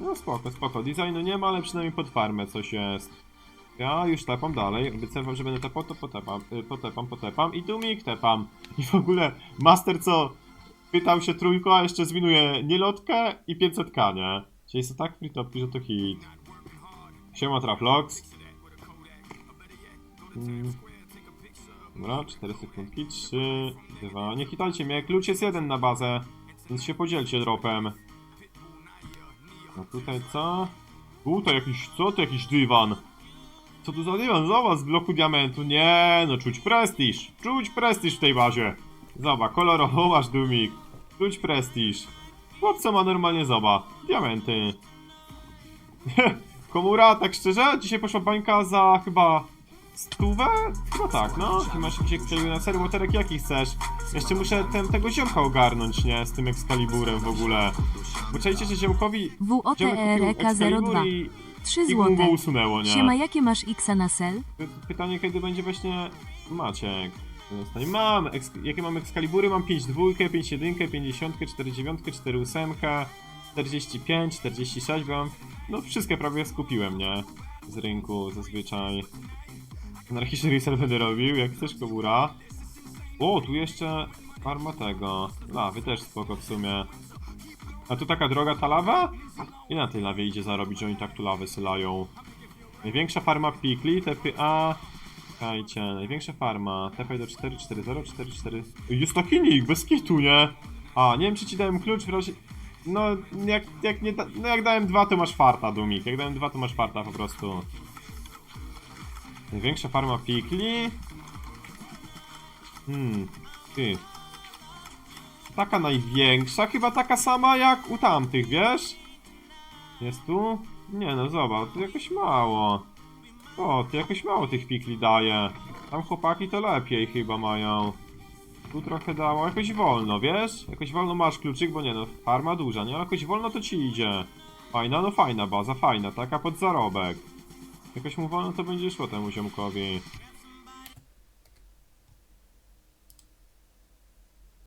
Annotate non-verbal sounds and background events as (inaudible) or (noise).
No spoko, spoko. Designu nie ma, ale przynajmniej pod farmę coś jest. Ja już tepam dalej. Obiecałem, że będę tepał, to potepam. Y, potepam, potepam. I tu mig tepam. I w ogóle Master co? Pytał się trójko, a jeszcze zwinuje nielotkę i 500k, nie? Czyli to tak free topki, że to hit. Siema Traplox. Mm. Dobra, 4 sekundki, 3, 2. Nie hitajcie mnie, klucz jest jeden na bazę, więc się podzielcie dropem. No tutaj co? To jakiś, co to jakiś dywan? Co tu za dywan? Zobacz, z bloku diamentu. Nie, no czuć prestiż. Czuć prestiż w tej bazie. Zobacz, kolorowo masz dumik. Czuć prestiż. Chłopca ma normalnie zoba. Diamenty. (laughs) Komura, tak szczerze, dzisiaj poszła bańka za chyba stówę? Chyba tak, no. Ty masz jakiś Excalibur na serio, motorek jaki chcesz? Jeszcze muszę ten, tego ziomka ogarnąć, nie? Z tym Excaliburem w ogóle. Bo czajcie, że ziomkowi... Kupił Excalibur WOTRK02. i, 3 i mu go złote. usunęło, nie? Siema, jakie masz Xa na sel? Pytanie, kiedy będzie właśnie Maciek. Mam, eks, jakie mam Excalibury? Mam 5 dwójkę, 5 jedynkę, 50, 4 dziewiątkę, 4 ósemkę, 45, 46, bo mam, no wszystkie prawie skupiłem, nie? Z rynku zazwyczaj. Anarchiczny reset będę robił, jak chcesz komura. O, tu jeszcze arma tego. Lawy też spoko w sumie. A tu taka droga ta lawa? I na tej lawie idzie zarobić, oni tak tu lawy sylają. Największa farma pikli, TPA. Czekajcie, największa farma. TP do 440, 44. Jest taki nick, bez kitu, nie? A, nie wiem czy ci dałem klucz razie. No, jak, jak nie da... No jak dałem dwa, to masz farta, Dumik. Jak dałem dwa, to masz farta po prostu. Największa farma pikli. Hmm, ty. Taka największa, chyba taka sama jak u tamtych, wiesz? Jest tu? Nie no, zobacz, to jakoś mało. O, to jakoś mało tych pikli daje. Tam chłopaki to lepiej chyba mają. Tu trochę dało, jakoś wolno, wiesz? Jakoś wolno masz kluczyk, bo nie no, farma duża, nie? Ale jakoś wolno to ci idzie. Fajna, no fajna baza, fajna, taka pod zarobek. Jakoś mu wolno to będzie szło temu ziomkowi.